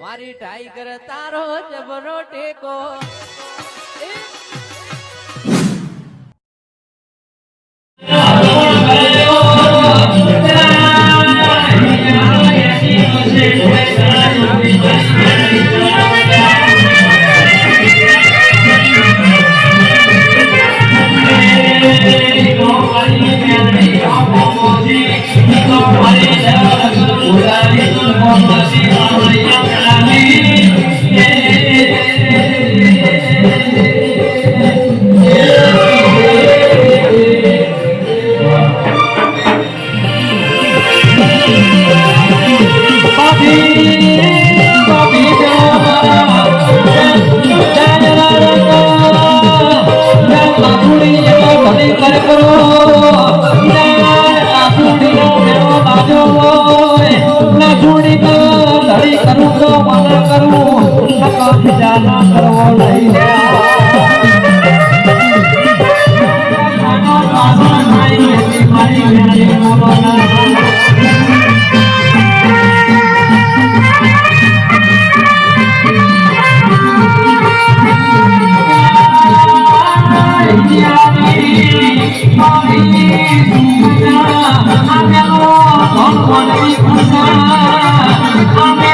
મારી ટાઈગર તારો જબરો ટેકો. એ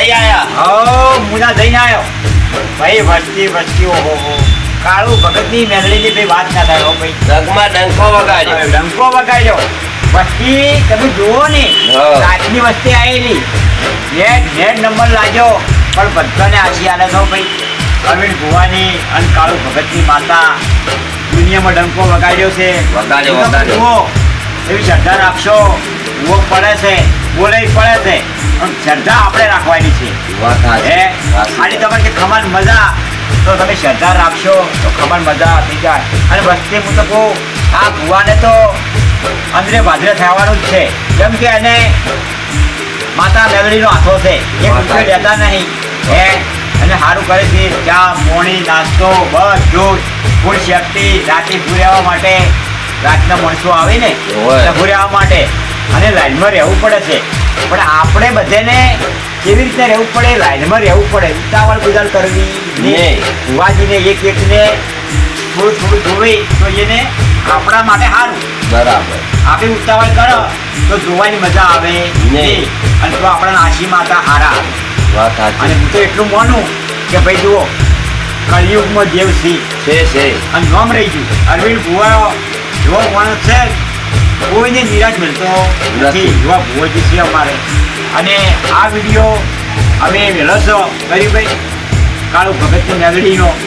થઈ આયા. હો મુના જઈને આવ્યો ભાઈ વસ્તી વસ્તી ઓહો હો કાળુ ભગતની મેલડીની ભાઈ વાત ના થાય ભાઈ. માં ડંકો વગાડ્યો. ડંકો વગાડ્યો. વસ્તી તમે જુઓ ને. રાતની વસ્તી આવેલી નેટ નેટ નંબર લાગ્યો. પણ બધાને આશી આલે છો ભાઈ. પ્રવીણ ભુવાની અને કાળુ ભગતની માતા દુનિયામાં ડંકો વગાડ્યો છે. વગાડ્યો, વગાડ્યો. એવી શ્રદ્ધા રાખશો. ઊંઘ પડે છે. બોલે પડે છે પણ શ્રદ્ધા આપણે રાખવાની છે. હે? ખાલી તમારે કે ખમાન મજા તો તમે શ્રદ્ધા રાખશો તો ખમાન મજા થઈ જાય. અને વસ્તી હું તો કહું આ ભુવાને તો અંદરે ભાદરે થવાનું જ છે. કેમ કે એને માતા મેલડીનો હાથો છે. એ રૂપિયો લેતા નહીં. હે? અને સારું કરે છે. ચા મોણી નાસ્તો બધું ફૂડ સેફટી રાતે ભૂર્યાવા માટે રાતના માણસો આવીને ભૂર્યાવા માટે. અને લાઈનમાં રહેવું પડે છે. પણ આપણે બધાને કેવી રીતે રહેવું પડે? લાઈનમાં રહેવું પડે. ઉતાવળ ગુજાર કરવી નહીં. ભુવાજીને એક એકને થોડું થોડું ધોવે તો એને આપણા માટે સારું. બરાબર. આપણે ઉતાવળ કરો તો જોવાની મજા આવે. નહીં. અને તો આપણા આશી માતા હારા. આવે અને હું તો એટલું માનું કે ભાઈ જુઓ કલયુગમાં દેવ સિંહ છે છે. અને નામ રહી ગયું. અરવિંદ ભુવા જો માણસ છે. કોઈને નિરાશ મળતો નથી. જોવા એવા ભુવોજી છે અમારે. અને આ વીડિયો અમે વહેલો છો ગરીભાઈ કાળુ ભગતની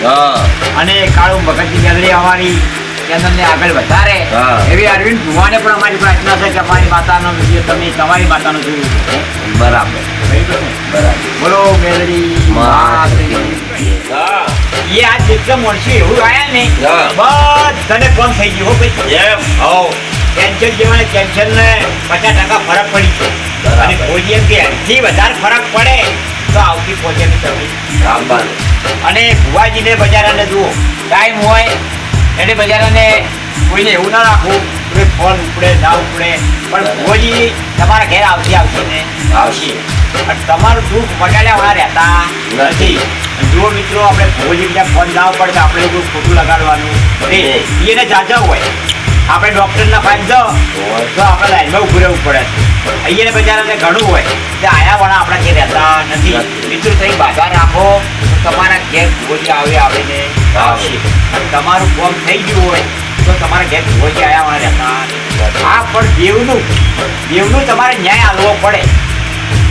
હા. અને કાળુ ભગતની મેલડી અમારી ચેનલને આગળ વધારે. એવી અરવિંદ ભુવાને પણ અમારી પ્રાર્થના છે કે અમારી માતાનો વીડિયો તમે તમારી માતાનો જોયું બરાબર. બોલો મેલડી. એ આ જેટલા મળશે એવું આયા ને. બધાને કોમ થઈ ગયું હો ભાઈ. એમ હો કેન્સર જેવાને કેન્સરને પચાસ ટકા ફરક પડી છે અને કોઈ એમ કે વધારે ફરક પડે તો આવતી પોચેની તકલીફ. અને ભુવાજીને બજારાને જુઓ. ટાઈમ હોય એને બજારાને કોઈને એવું ના રાખવું કે ફોન ઉપડે ના ઉપડે. પણ ભુવાજી તમારા ઘેર આવતી આવશે ને આવશે. અને તમારું દુઃખ મટાડ્યા વાળા રહેતા નથી. જો મિત્રો આપણે ભુવાજી બીજા ફોન ના પડે આપણે કોઈ ખોટું લગાડવાનું. એને જાજા હોય. આપણે ડોક્ટરના ફાઇલ દો તો આપણે લાઈનમાં ઉભું રહેવું પડે અહીંયા બજારાને ઘણું હોય તે આયા વાળા આપણા ઘેર રહેતા નથી. મિત્રો થઈ બાધા રાખો તમારા ઘેર ભુવોજી આવે આવીને આવશે તમારું કામ થઈ ગયું હોય તો તમારા ઘેર ભુવોજી આયા વાળા રહેતા. આ પણ દેવનું દેવનું તમારે ન્યાય આલવો પડે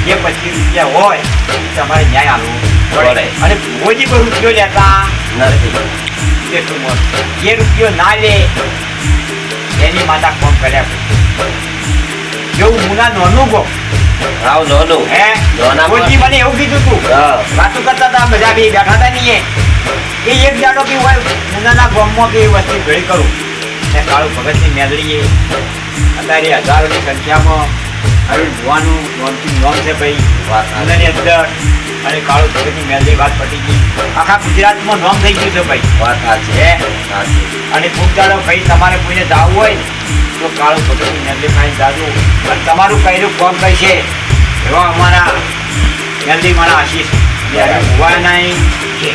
જે પચીસ રૂપિયા હોય એ તમારે ન્યાય આલવો પડે. અને ભુવોજી પર રૂપિયો લેતા નથી. જે રૂપિયો ના લે એની માતા કોમ કર્યા. જેવું મુના નોનું ગો રાવ નોનું હે? નોના ભુવોજી મને એવું કીધું તું. વાતો કરતા હતા બધા બી બેઠા હતા નહીં એ. એક જાડો કે હોય મુનાના ગામમાં કે વસ્તુ ભેળી કરું. ને કાળુ ભગતની મેલડીએ. અત્યારે હજારોની સંખ્યામાં અરુણ જોવાનું નોમથી નોમ છે ભાઈ. અંદર અને કાળુ ધોળીની મેલડી વાત પટી ગઈ. આખા ગુજરાતમાં નોમ થઈ ગયું છે ભાઈ. વાત સાચી. અને ખૂબ દાડો ભાઈ તમારે કોઈને જવું હોય તો કાળુ ધોળીની મેલડી પાસે જાજો. પણ તમારું કહેલું કોમ કરશે એવા અમારા મેલડી મારા આશીષ. ભૂવા નહીં. છે